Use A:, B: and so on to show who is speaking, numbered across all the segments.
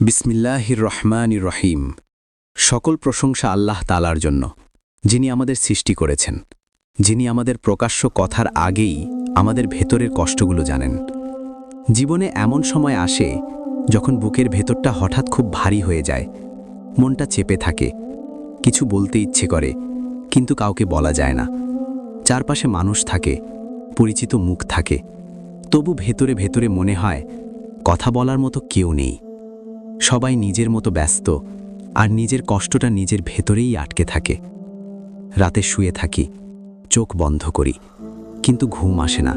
A: বিসমিল্লাহির রহমান রহিম। সকল প্রশংসা আল্লাহ তালার জন্য, যিনি আমাদের সৃষ্টি করেছেন, যিনি আমাদের প্রকাশ্য কথার আগেই আমাদের ভেতরের কষ্টগুলো জানেন। জীবনে এমন সময় আসে যখন বুকের ভেতরটা হঠাৎ খুব ভারী হয়ে যায়, মনটা চেপে থাকে, কিছু বলতে ইচ্ছে করে, কিন্তু কাউকে বলা যায় না। চারপাশে মানুষ থাকে, পরিচিত মুখ থাকে, তবু ভেতরে ভেতরে মনে হয়, কথা বলার মতো কেউ নেই। সবাই নিজের মতো ব্যস্ত, আর নিজের কষ্টটা নিজের ভেতরেই আটকে থাকে। রাতে শুয়ে থাকি, চোখ বন্ধ করি, কিন্তু ঘুম আসে না।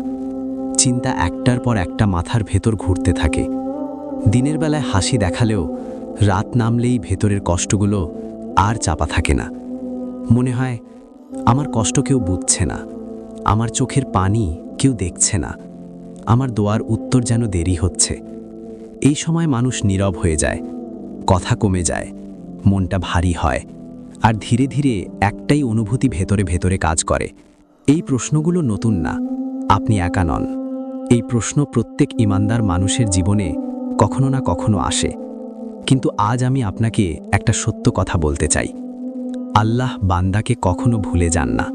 A: চিন্তা একটার পর একটা মাথার ভেতর ঘুরতে থাকে। দিনের বেলায় হাসি দেখালেও রাত নামলেই ভেতরের কষ্টগুলো আর চাপা থাকে না। মনে হয়, আমার কষ্ট কেউ বুঝছে না, আমার চোখের পানি কেউ দেখছে না, আমার দোয়ার উত্তর যেন দেরি হচ্ছে। এই সময় মানুষ নীরব হয়ে যায়, কথা কমে যায়, মনটা ভারী হয়, আর ধীরে ধীরে একটাই অনুভূতি ভেতরে ভেতরে কাজ করে। এই প্রশ্নগুলো নতুন না, আপনি একা নন। এই প্রশ্ন প্রত্যেক ইমানদার মানুষের জীবনে কখনো না কখনো আসে। কিন্তু আজ আমি আপনাকে একটা সত্য কথা বলতে চাই। আল্লাহ বান্দাকে কখনো ভুলে যান না।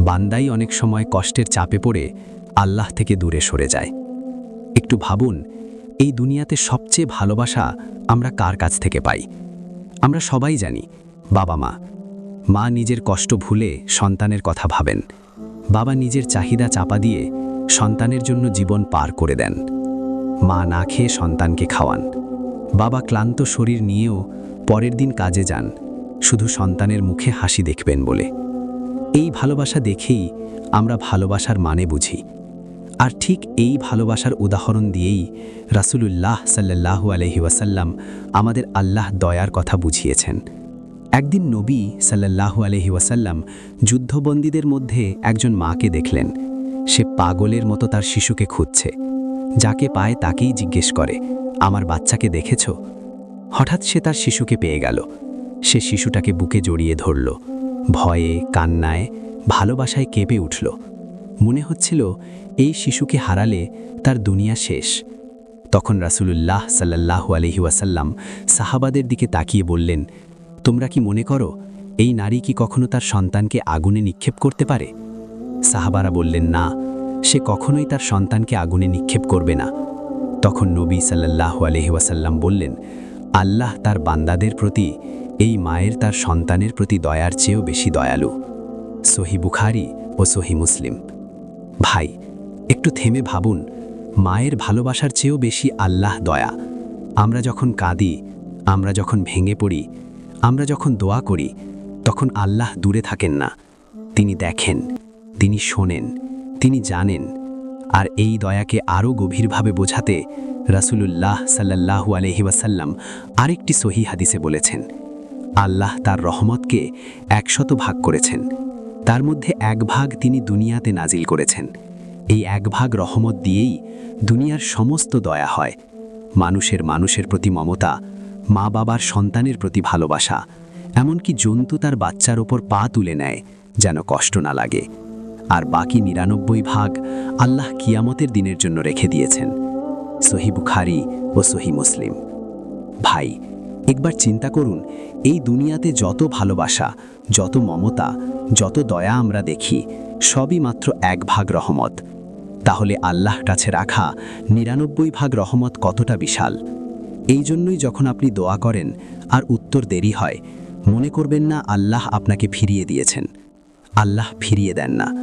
A: বান্দাই অনেক সময় কষ্টের চাপে পড়ে আল্লাহ থেকে দূরে সরে যায়। একটু ভাবুন এই দুনিয়াতে সবচেয়ে ভালোবাসা আমরা কার কাছ থেকে পাই? আমরা সবাই জানি, বাবা মা। মা নিজের কষ্ট ভুলে সন্তানের কথা ভাবেন। বাবা নিজের চাহিদা চাপা দিয়ে সন্তানের জন্য জীবন পার করে দেন। মা না খেয়ে সন্তানকে খাওয়ান। বাবা ক্লান্ত শরীর নিয়েও পরের দিন কাজে যান, শুধু সন্তানের মুখে হাসি দেখবেন বলে। এই ভালোবাসা দেখেই আমরা ভালোবাসার মানে বুঝি। আর ঠিক এই ভালোবাসার উদাহরণ দিয়েই রাসূলুল্লাহ সাল্লাল্লাহু আলহি ওয়াসাল্লাম আমাদের আল্লাহ দয়ার কথা বুঝিয়েছেন। একদিন নবী সাল্লাল্লাহু আলহি ওয়াসাল্লাম যুদ্ধবন্দীদের মধ্যে একজন মাকে দেখলেন। সে পাগলের মতো তার শিশুকে খুঁজছে। যাকে পায় তাকেই জিজ্ঞেস করে, আমার বাচ্চাকে দেখেছ? হঠাৎ সে তার শিশুকে পেয়ে গেল। সে শিশুটাকে বুকে জড়িয়ে ধরল। ভয়ে, কান্নায়, ভালোবাসায় কেঁপে উঠল। মনে হচ্ছিল এই শিশুকে হারালে তার দুনিয়া শেষ। তখন রাসূলুল্লাহ সাল্লাল্লাহু আলহি ওয়াসাল্লাম সাহাবাদের দিকে তাকিয়ে বললেন, তোমরা কি মনে করো, এই নারী কি কখনো তার সন্তানকে আগুনে নিক্ষেপ করতে পারে? সাহাবারা বললেন, না, সে কখনোই তার সন্তানকে আগুনে নিক্ষেপ করবে না। তখন নবী আলহি ওয়াসাল্লাম বললেন, আল্লাহ তার বান্দাদের প্রতি, এই মায়ের তার সন্তানের প্রতি দয়ার চেয়েও বেশি দয়ালু। সহি বুখারি ও সহি মুসলিম। ভাই, একটু থেমে ভাবুন, মায়ের ভালোবাসার চেয়েও বেশি আল্লাহ দয়া। আমরা যখন কাঁদি, আমরা যখন ভেঙে পড়ি, আমরা যখন দোয়া করি, তখন আল্লাহ দূরে থাকেন না। তিনি দেখেন, তিনি শোনেন, তিনি জানেন। আর এই দয়াকে আরও গভীরভাবে বোঝাতে রাসূলুল্লাহ সাল্লাল্লাহু আলহি ওয়াসাল্লাম আরেকটি সহি হাদিসে বলেছেন, আল্লাহ তার রহমতকে একশত ভাগ করেছেন। তার মধ্যে এক ভাগ তিনি দুনিয়াতে নাজিল করেছেন। এই এক ভাগ রহমত দিয়েই দুনিয়ার সমস্ত দয়া হয়। মানুষের মানুষের প্রতি মমতা, মা বাবার সন্তানের প্রতি ভালোবাসা, এমনকি জন্তু তার বাচ্চার ওপর পা তুলে নেয় যেন কষ্ট না লাগে। আর বাকি নিরানব্বই ভাগ আল্লাহ কিয়ামতের দিনের জন্য রেখে দিয়েছেন। সহি বুখারি ও সহি মুসলিম। ভাই একবার চিন্তা করুন, এই দুনিয়াতে যত ভালোবাসা, যত মমতা, যত দয়া আমরা দেখি, সবই মাত্র এক ভাগ রহমত। তাহলে আল্লাহ কাছে রাখা নিরানব্বই ভাগ রহমত কতটা বিশাল? এই জন্যই যখন আপনি দোয়া করেন, আর উত্তর দেরি হয়, মনে করবেন না আল্লাহ আপনাকে ফিরিয়ে দিয়েছেন। আল্লাহ ফিরিয়ে দেন না।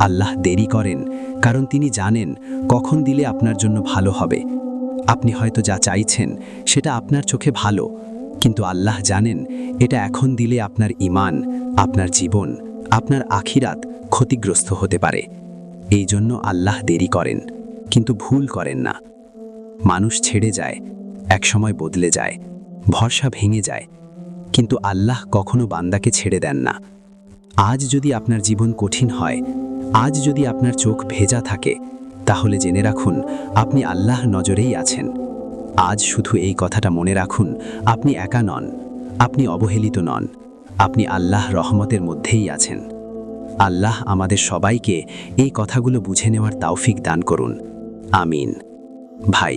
A: আল্লাহ দেরি করেন, কারণ তিনি জানেন কখন দিলে আপনার জন্য ভালো হবে। আপনি হয়তো যা চাইছেন সেটা আপনার চোখে ভালো, কিন্তু আল্লাহ জানেন এটা এখন দিলে আপনার ইমান আপনার জীবন, আপনার আখিরাত ক্ষতিগ্রস্ত হতে পারে। এই জন্য আল্লাহ দেরি করেন, কিন্তু ভুল করেন না। মানুষ ছেড়ে যায়, একসময় বদলে যায়, ভরসা ভেঙে যায়, কিন্তু আল্লাহ কখনো বান্দাকে ছেড়ে দেন না। আজ যদি আপনার জীবন কঠিন হয়, আজ যদি আপনার চোখ ভেজা থাকে তাহলে জেনে রাখুন, আপনি আল্লাহ নজরেই আছেন। আজ শুধু এই কথাটা মনে রাখুন, আপনি একা নন, আপনি অবহেলিত নন, আপনি আল্লাহ রহমতের মধ্যেই আছেন। আল্লাহ আমাদের সবাইকে এই কথাগুলো বুঝে নেওয়ার তাওফিক দান করুন। আমিন। ভাই,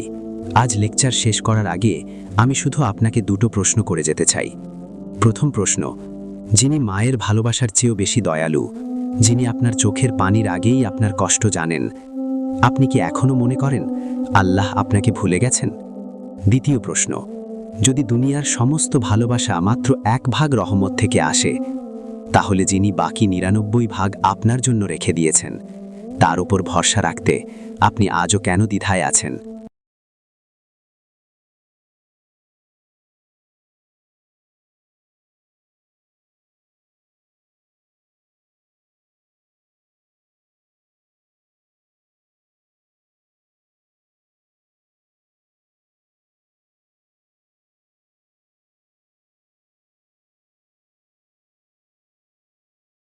A: আজ লেকচার শেষ করার আগে আমি শুধু আপনাকে দুটো প্রশ্ন করে যেতে চাই। প্রথম প্রশ্ন, যিনি মায়ের ভালোবাসার চেয়েও বেশি দয়ালু, যিনি আপনার চোখের পানির আগেই আপনার কষ্ট জানেন আপনি কি এখনও মনে করেন আল্লাহ আপনাকে ভুলে গেছেন? দ্বিতীয় প্রশ্ন, যদি দুনিয়ার সমস্ত ভালোবাসা মাত্র এক ভাগ রহমত থেকে আসে, তাহলে যিনি বাকি নিরানব্বই ভাগ আপনার জন্য রেখে দিয়েছেন, তার উপর ভরসা রাখতে আপনি আজও কেন দ্বিধায় আছেন?